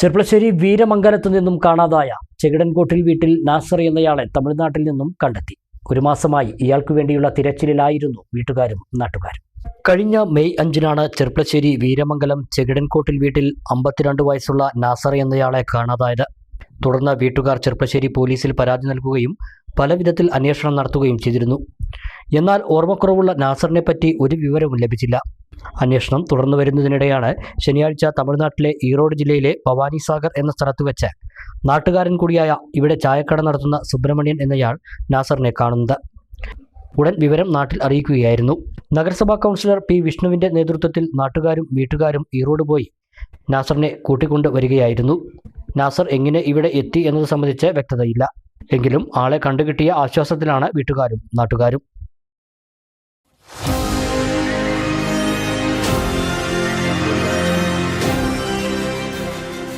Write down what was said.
ചെർപ്പളശ്ശേരി വീരമംഗലത്തു നിന്നും കാണാതായ ചെകിടൻകോട്ടിൽ വീട്ടിൽ നാസർ എന്നയാളെ തമിഴ്നാട്ടിൽ നിന്നും കണ്ടെത്തി. ഒരു മാസമായി ഇയാൾക്കു വേണ്ടിയുള്ള തിരച്ചിലിലായിരുന്നു വീട്ടുകാരും നാട്ടുകാരും. കഴിഞ്ഞ മെയ് അഞ്ചിനാണ് ചെർപ്പളശ്ശേരി വീരമംഗലം ചെകിടൻകോട്ടിൽ വീട്ടിൽ അമ്പത്തിരണ്ട് വയസ്സുള്ള നാസർ എന്നയാളെ കാണാതായത്. തുടർന്ന് വീട്ടുകാർ ചെർപ്പശ്ശേരി പോലീസിൽ പരാതി നൽകുകയും പലവിധത്തിൽ അന്വേഷണം നടത്തുകയും ചെയ്തിരുന്നു. എന്നാൽ ഓർമ്മക്കുറവുള്ള നാസറിനെ പറ്റി ഒരു വിവരവും ലഭിച്ചില്ല. അന്വേഷണം തുടർന്നു വരുന്നതിനിടെയാണ് ശനിയാഴ്ച തമിഴ്നാട്ടിലെ ഈറോഡ് ജില്ലയിലെ ഭവാനി സാഗർ എന്ന സ്ഥലത്ത് വെച്ച് നാട്ടുകാരൻ കൂടിയായ ഇവിടെ ചായക്കട നടത്തുന്ന സുബ്രഹ്മണ്യൻ എന്നയാൾ നാസറിനെ കാണുന്നത്. ഉടൻ വിവരം നാട്ടിൽ അറിയിക്കുകയായിരുന്നു. നഗരസഭാ കൗൺസിലർ പി വിഷ്ണുവിന്റെ നേതൃത്വത്തിൽ നാട്ടുകാരും വീട്ടുകാരും ഈറോഡ് പോയി. നാസറിനെ കൂട്ടിക്കൊണ്ട് വരികയായിരുന്നു. നാസർ എങ്ങനെ ഇവിടെ എത്തി എന്നത് സംബന്ധിച്ച് വ്യക്തതയില്ല. എങ്കിലും ആളെ കണ്ടുകിട്ടിയ ആശ്വാസത്തിലാണ് വീട്ടുകാരും നാട്ടുകാരും.